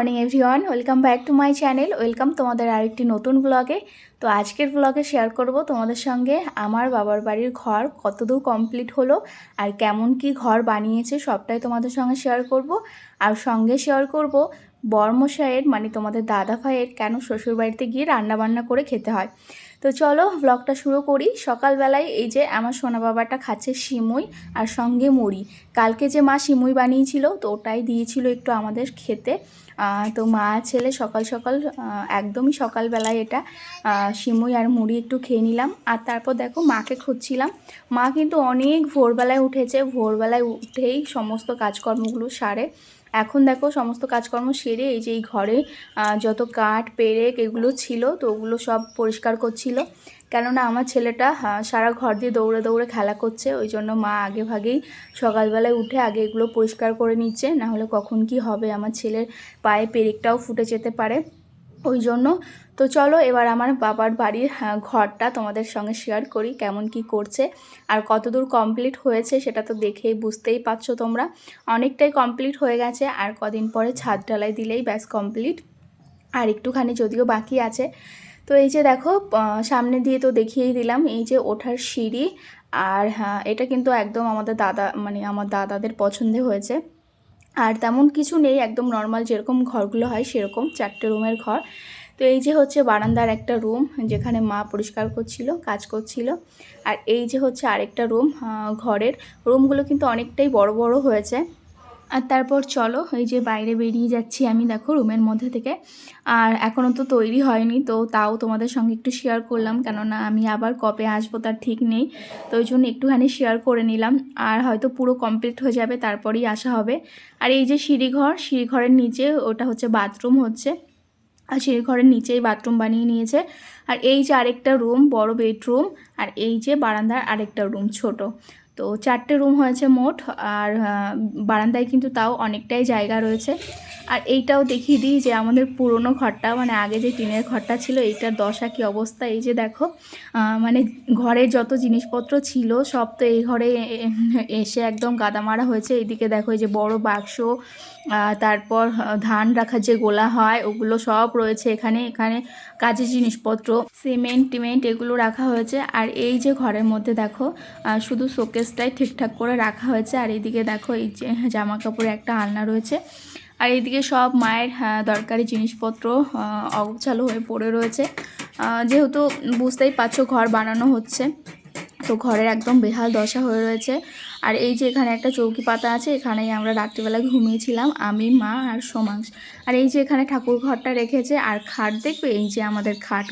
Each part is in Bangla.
Morning everyone welcome back to my channel welcome তোমাদের আরেকটি নতুন ব্লগে তো আজকের ব্লগে শেয়ার করব তোমাদের সঙ্গে আমার বাবার বাড়ির ঘর, কতদূর কমপ্লিট হলো আর কেমন কি ঘর বানিয়েছে সবটাই তোমাদের সঙ্গে শেয়ার করব। আর সঙ্গে শেয়ার করব বর্মশাইয়ের মানে তোমাদের দাদা ভাইয়ের কেন শ্বশুরবাড়িতে গিয়ে রান্নাবান্না করে খেতে হয়। তো চলো ব্লগটা শুরু করি। সকালবেলায় এই যে আমার সোনা বাবাটা খাচ্ছে সিমুই আর সঙ্গে মুড়ি। কালকে যে মা সিমুই বানিয়েছিল, তো ওটাই দিয়েছিল একটু আমাদের খেতে। তো মা ছেলে সকাল সকাল একদমই সকালবেলায় এটা সিমুই আর মুড়ি একটু খেয়ে নিলাম। আর তারপর দেখো মাকে খুঁজছিলাম। মা কিন্তু অনেক ভোরবেলায় উঠেছে। ভোরবেলায় উঠেই সমস্ত কাজকর্মগুলো সারে। এখন দেখো সমস্ত কাজকর্ম সেরে এই যে এই ঘরে যত কাঠ, পেরেক এগুলো ছিল তো ওগুলো সব পরিষ্কার করছিল। কেননা আমার ছেলেটা সারা ঘর দিয়ে দৌড়ে দৌড়ে খেলা করছে, ওই জন্য মা আগে ভাগেই সকালবেলায় উঠে আগে এগুলো পরিষ্কার করে নিচ্ছে, নাহলে কখন কি হবে? আমার ছেলের পায়ে পেরেকটাও ফুটে যেতে পারে। ওই জন্য তো চলো এবার আমার বাবার বাড়ির আহ, ঘরটা তোমাদের সঙ্গে শেয়ার করি কেমন কি করছে আর কতদূর কমপ্লিট হয়েছে সেটা তো দেখেই বুঝতেই পারছ তোমরা। অনেকটাই কমপ্লিট হয়ে গেছে আর কদিন পরে ছাদ ঢালাই দিলেই ব্যাস কমপ্লিট আর একটুখানি যদিও বাকি আছে। তো এই যে দেখো সামনে দিয়ে তো দেখিয়েই দিলাম এই যে ওঠার সিঁড়ি আর হ্যাঁ এটা কিন্তু একদম আমাদের দাদা মানে আমার দাদাদের পছন্দের হয়েছে। আর তেমন কিছু নেই একদম নর্মাল যেরকম ঘরগুলো হয় সেরকম চারটে রুমের ঘর। তো এই যে হচ্ছে বারান্দার একটা রুম যেখানে মা পরিষ্কার করছিল, কাজ করছিল। আর এই যে হচ্ছে আরেকটা রুম ঘরের। রুমগুলো কিন্তু অনেকটাই বড় বড় হয়েছে। আর তারপর চলো, এই যে বাইরে বেরিয়ে যাচ্ছি আমি, দেখো রুমের মধ্যে থেকে। আর এখনও তো তৈরি হয়নি, তো তাও তোমাদের সঙ্গে একটু শেয়ার করলাম। কেননা আমি আবার কবে আসব তার ঠিক নেই। তো ওই জন্য একটুখানি শেয়ার করে নিলাম। আর হয়তো পুরো কমপ্লিট হয়ে যাবে, তারপরেই আসা হবে। আর এই যে সিঁড়িঘর, সিঁড়িঘরের নিচে ওটা হচ্ছে বাথরুম হচ্ছে। আর সিঁড়িঘরের নিচেই বাথরুম বানিয়ে নিয়েছে। আর এই যে আরেকটা রুম বড় বেডরুম আর এই যে বারান্দার আরেকটা রুম ছোট। তো চারটে রুম হয়েছে মোট, আর বারান্দায় কিন্তু তাও অনেকটাই জায়গা রয়েছে। আর এইটাও দেখিয়ে দিই যে আমাদের পুরনো ঘরটা মানে আগে যে টিনের ঘরটা ছিল, এইটার দশা কি অবস্থা? এই যে দেখো মানে ঘরে যত জিনিসপত্র ছিল, সব তো এই ঘরে এসে একদম গাদা মারা হয়েছে। এইদিকে দেখো, এই যে বড় বাক্স তারপর ধান রাখার যে গোলা হয়, ওগুলো সব রয়েছে এখানে। এখানে কাজের জিনিসপত্র, সিমেন্ট, টিমেন্ট এগুলো রাখা হয়েছে। আর এই যে ঘরের মধ্যে দেখো শুধু শুধু শোকেসটাই ঠিকঠাক করে রাখা হয়েছে। আর এইদিকে দেখো এই যে জামা কাপড়ের একটা আলনা রয়েছে। আর এইদিকে সব মায়ের আহ, দরকারি জিনিসপত্র অগোছালো হয়ে পড়ে রয়েছে। যেহেতু বুঝতেই পারছ ঘর বানানো হচ্ছে। তো ঘরের একদম বেহাল দশা হয়ে রয়েছে। আর এই যে এখানে একটা চৌকি পাতা আছে এখানেই আমরা রাত্রিবেলা ঘুমিয়েছিলাম আমি মা আর সোমাংশ আর এই যে এখানে ঠাকুর ঘরটা রেখেছে আর খাট দেখবে? এই যে আমাদের খাট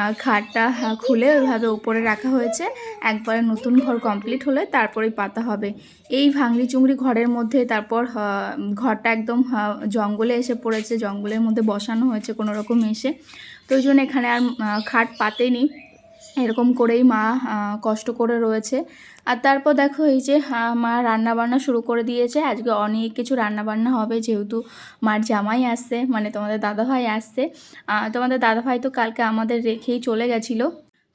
আহ, খাটটা খুলে ওইভাবে উপরে রাখা হয়েছে। একবারে নতুন ঘর কমপ্লিট হলে তারপরেই পাতা হবে। এই ভাঙড়ি চুংড়ি ঘরের মধ্যে তারপর ঘরটা একদম জঙ্গলে এসে পড়েছে। জঙ্গলের মধ্যে বসানো হয়েছে কোনো রকম এসে। তো ওই জন্য এখানে আর খাট পাতেনি। এরকম করেই মা কষ্ট করে রয়েছে। আর তারপর দেখো এই যে মা রান্না বান্না শুরু করে দিয়েছে। আজকে অনেক কিছু রান্নাবান্না হবে, যেহেতু মার জামাই আসছে মানে তোমাদের দাদাভাই আসছে। তোমাদের দাদাভাই তো কালকে আমাদের রেখেই চলে গেছিল।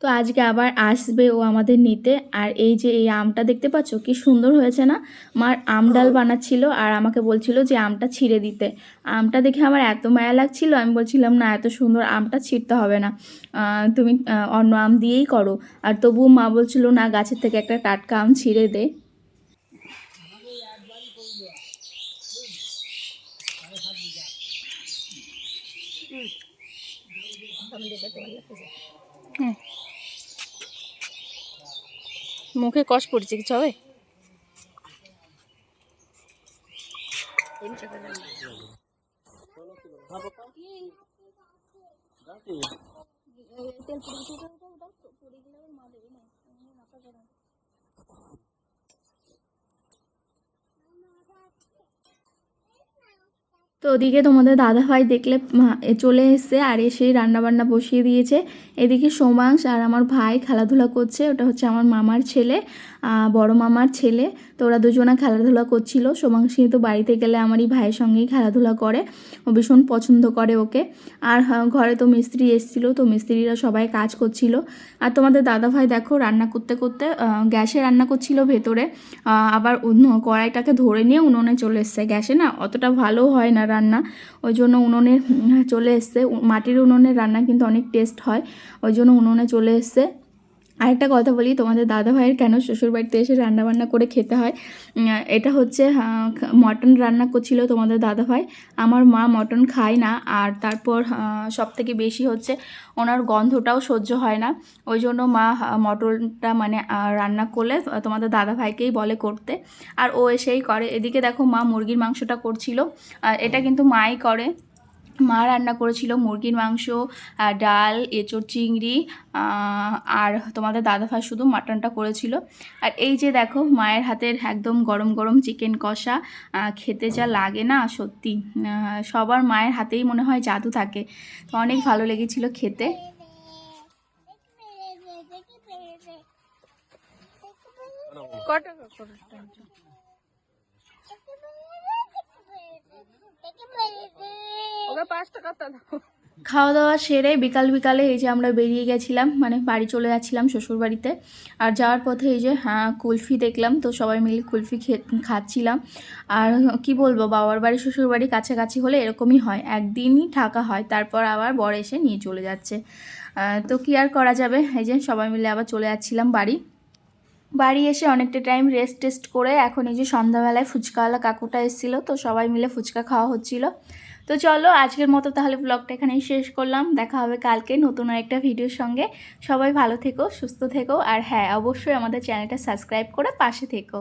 তো আজকে আবার আসবে ও আমাদের নিতে। আর এই যে এই আমটা দেখতে পাচ্ছ? কি সুন্দর হয়েছে না? মার আম ডাল বানাচ্ছিল আর আমাকে বলছিল যে আমটা ছিঁড়ে দিতে। আমটা দেখে আমার এত মায়া লাগছিল আমি বলছিলাম না এত সুন্দর আমটা ছিঁড়তে হবে না। তুমি অন্য আম দিয়েই করো। আর তবুও মা বলছিল না গাছের থেকে একটা টাটকা আম ছিঁড়ে দে। হুম। মুখে কষ পড়ছে কিছু হবে? তো ওদিকে তোমাদের দাদাভাই দেখলে চলে এসছে আর এসেই রান্নাবান্না বসিয়ে দিয়েছে। এদিকে সোমাংশ আর আমার ভাই খেলাধুলা করছে, ওটা হচ্ছে আমার মামার ছেলে। বড় মামার ছেলে। তো ওরা দুজনা খেলাধুলা করছিল। সোমাংশী তো বাড়িতে গেলে আমারই ভাইয়ের সঙ্গেই খেলাধুলা করে। ও ভীষণ পছন্দ করে ওকে। আর হ্যাঁ, ঘরে তো মিস্ত্রি এসেছিল তো মিস্ত্রিরা সবাই কাজ করছিল। আর তোমাদের দাদাভাই দেখো রান্না করতে করতে গ্যাসে রান্না করছিল ভেতরে। আবার কড়াইটাকে ধরে নিয়ে উনুনে চলে এসছে। গ্যাসে না অতটা ভালো হয় না রান্না। ওই জন্য উনুনে চলে এসছে। মাটির উনুনের রান্না কিন্তু অনেক টেস্ট হয়। ওই জন্য উনুনে চলে এসছে। আরেকটা কথা বলি, তোমাদের দাদা ভাইয়ের কেন শ্বশুরবাড়িতে এসে রান্না বান্না করে খেতে হয়? এটা হচ্ছে মটন রান্না করছিল তোমাদের দাদা ভাই আমার মা মটন খায় না, আর তারপর সব থেকে বেশি হচ্ছে ওনার গন্ধটাও সহ্য হয় না। ওই জন্য মা মটনটা মানে রান্না করলে তোমাদের দাদা ভাইকেই বলে করতে। আর ও এসেই করে। এদিকে দেখো মা মুরগির মাংসটা করছিল। এটা কিন্তু মাই করে। মা রান্না করেছিল মুরগির মাংস ডাল, এঁচোড়, চিংড়ি আর তোমাদের দাদা দাদাভাই শুধু মাটনটা করেছিল। আর এই যে দেখো, মায়ের হাতের একদম গরম গরম চিকেন কষা খেতে যা লাগে না সত্যি। সবার মায়ের হাতেই মনে হয় জাদু থাকে। তো অনেক ভালো লেগেছিল খেতে। পাঁচ খাওয়া দাওয়া সেরে বিকাল বিকালে এই যে আমরা বেরিয়ে গেছিলাম মানে বাড়ি চলে যাচ্ছিলাম শ্বশুর বাড়িতে আর যাওয়ার পথে এই যে হ্যাঁ কুলফি দেখলাম, তো সবাই মিলে কুলফি খাচ্ছিলাম। আর কি বলব, বাবার বাড়ি শ্বশুর বাড়ি কাছাকাছি হলে এরকমই হয়। একদিনই থাকা হয়, তারপর আবার বর এসে নিয়ে চলে যাচ্ছে। তো কি আর করা যাবে? এই যে সবাই মিলে আবার চলে যাচ্ছিলাম বাড়ি। বাড়ি এসে অনেকটা টাইম রেস্ট টেস্ট করে এখন এই যে সন্ধ্যাবেলায় ফুচকাওয়ালা কাকুটা এসেছিল, তো সবাই মিলে ফুচকা খাওয়া হচ্ছিল। তো চলো, আজকের মতো তাহলে ব্লগটা এখানেই শেষ করলাম। দেখা হবে কালকে নতুন একটা ভিডিওর সঙ্গে। সবাই ভালো থেকো, সুস্থ থেকো, আর হ্যাঁ অবশ্যই আমাদের চ্যানেলটা সাবস্ক্রাইব করে পাশে থেকো।